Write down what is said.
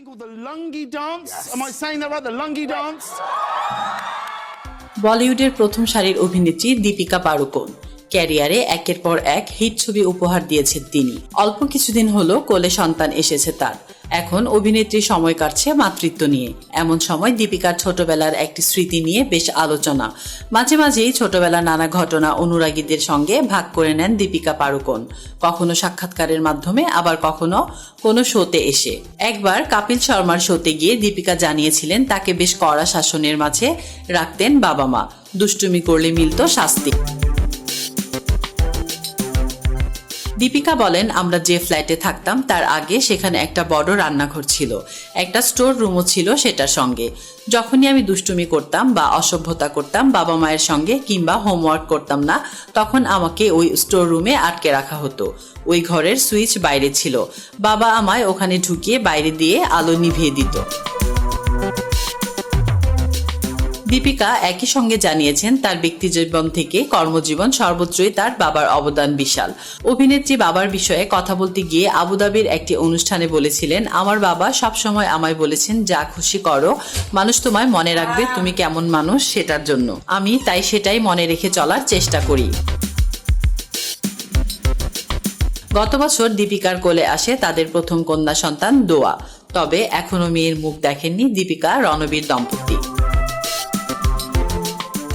thing called the lungi dance. Yes. Am I saying that right? The lungi dance. বলিউডের প্রথম সারির অভিনেত্রী দীপিকা পাড়ুকোন ক্যারিয়ারে একের পর এক হিট ছবি উপহার দিয়েছেন তিনি। অল্প কিছুদিন হলো কোলে সন্তান এসেছে তার। এখন অভিনেত্রী সময় কাটছে মাতৃত্ব নিয়ে। এমন সময় দীপিকার ছোটবেলার একটি স্মৃতি নিয়ে বেশ আলোচনা। মাঝে মাঝেই ছোটবেলার নানা ঘটনা অনুরাগীদের সঙ্গে ভাগ করে নেন দীপিকা পাড়ুকোন। কখনো সাক্ষাৎকারের মাধ্যমে, আবার কখনো কোনো শোতে এসে। একবার কাপিল শর্মার শোতে গিয়ে দীপিকা জানিয়েছিলেন তাকে বেশ কড়া শাসনের মাঝে রাখতেন বাবা মা। দুষ্টুমি করলে মিলত শাস্তি। দীপিকা বলেন, আমরা যে ফ্ল্যাটে থাকতাম, তার আগে সেখানে একটা বড় রান্নাঘর ছিল। একটা স্টোর রুমও ছিল সেটার সঙ্গে। যখনই আমি দুষ্টুমি করতাম বা অসভ্যতা করতাম, বাবা মায়ের সঙ্গে কিংবা হোমওয়ার্ক করতাম না, তখন আমাকে ওই স্টোর রুমে আটকে রাখা হতো। ওই ঘরের সুইচ বাইরে ছিল। বাবা আমায় ওখানে ঢুকিয়ে বাইরে দিয়ে আলো নিভিয়ে দিত। দীপিকা একই সঙ্গে জানিয়েছেন, তার ব্যক্তিজীবন থেকে কর্মজীবন সর্বত্রই তার বাবার অবদান বিশাল। অভিনেত্রী বাবার বিষয়ে কথা বলতে গিয়ে আবুধাবির একটি অনুষ্ঠানে বলেছিলেন, আমার বাবা সবসময় আমায় বলেছেন, যা খুশি করো। মানুষ তোমায় মনে রাখবে তুমি কেমন মানুষ সেটার জন্য। আমি তাই সেটাই মনে রেখে চলার চেষ্টা করি। গত বছর দীপিকার কোলে আসে তাদের প্রথম কন্যা সন্তান দোয়া। তবে এখনও মেয়ের মুখ দেখেননি দীপিকা রণবীর দম্পতি।